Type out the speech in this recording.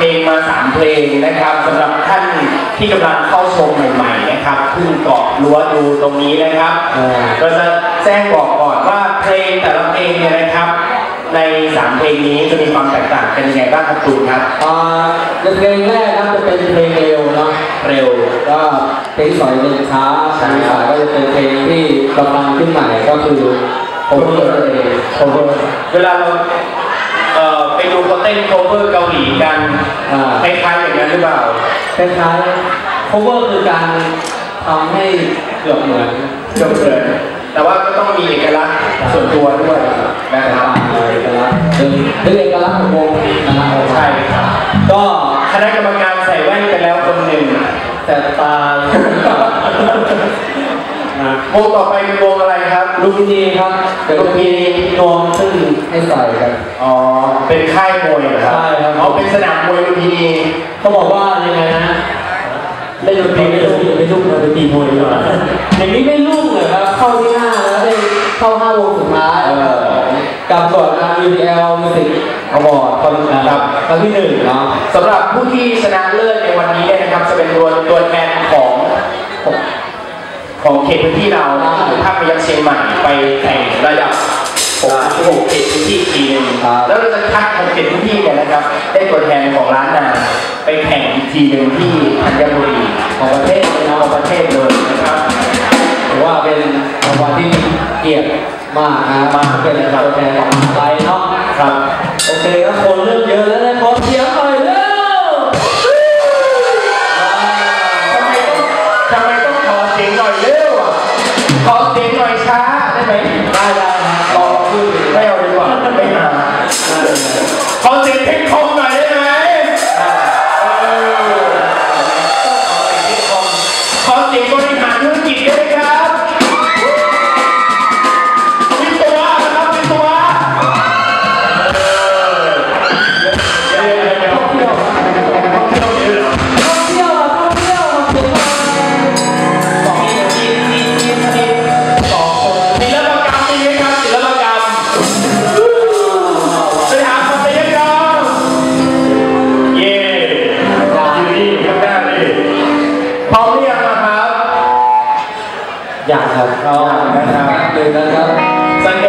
เพลงมาสามเพลงนะครับสำหรับท่านที่กำลังเข้าชมใหม่ๆนะครับเพิ่งเกาะรั้วดูตรงนี้นะครับเออเราจะแจ้งบอกก่อนว่าเพลงแต่ละเพลงเนี่ยนะครับ ในสามเพลงนี้จะมีความแตกต่างกันยังไงบ้างครับตูนครับอ่าในเพลงแรกครับจะเป็นเพลงเร็วเนาะเร็วก็เพลงที่สองจะเป็นช้าใช่เพลงที่สามก็จะเป็นเพลงที่กำลังขึ้นใหม่ก็คือโอเวอร์เองโอเวอร์เวลาเราเอ่อ ไปดูเขาเต้นโคเวอร์เกาหลีกันอ่า คล้ายๆอย่างนั้นหรือเปล่า คล้ายๆ cover คือการทำให้เกือบเหมือนเกือบเหมือนแต่ว่าก็ต้องมีเอกลักษณ์ส่วนตัวด้วยนะครับเอกลักษณ์เป็นเป็นเอกลักษณ์ของวงนะครับใช่ครับก็คณะกรรมการใส่แว่นกันแล้วคนหนึ่งแต่ตา นะวงต่อไปเป็นวงอะไรครับ ลูกดีครับเป็นลูกดีนวมซึ่งให้ใส่กันอ๋อ เป็นค่ายมวยเหรอครับใช่ครับอ๋อเป็นสนามมวยลุมพินีเขาบอกว่ายังไงนะเล่นดนตรีไม่ลูกไม่ลูกดนตรีมวยดีกว่าอย่างนี้ไม่ลูกเลยครับ เข้าที่ห้าแล้วได้เข้าห้าวงสุดท้ายกับก่อนนะ UPL Music Award คนครับครั้งที่หนึ่งเนาะสำหรับผู้ที่ชนะเลิศในวันนี้เนี่ยนะครับจะเป็นตัวตัวแทนของ ของเขตพื้นที่เราที่คือภาคพยัคฆ์เชียงใหม่ไปแข่งระดับ66เขตพื้นที่อีกทีหนึงครับแล้วเราจะคัดของเขตพื้นที่เนี่ยนะครับ ได้ตัวแทนของร้านนาไปแข่งอีกทีหนึ่งที่ธัญบุรีของประเทศเลยนเนาะอกประเทศเลยนะครับถือว่าเป็นรางวัลที่มีเกียรติมากนะมากเป็นตัวแทนของไทยเนาะครับโอเคก็คนเริ่มเยอะแล้วนะขอเสียงหน่อยเร็วทำไมต้องทำไมต้องขอเสีย งหน่อยเร็วอะขอเสียงหน่อยช้าได้ไหมได้ได้นะรอขึ้นไม่เอาดีกว่าไม่มาขอเสียงเพลงคอมหน่อยได้ไหมเออขอเสียงบริหารธุร dạ thật không đi tới đó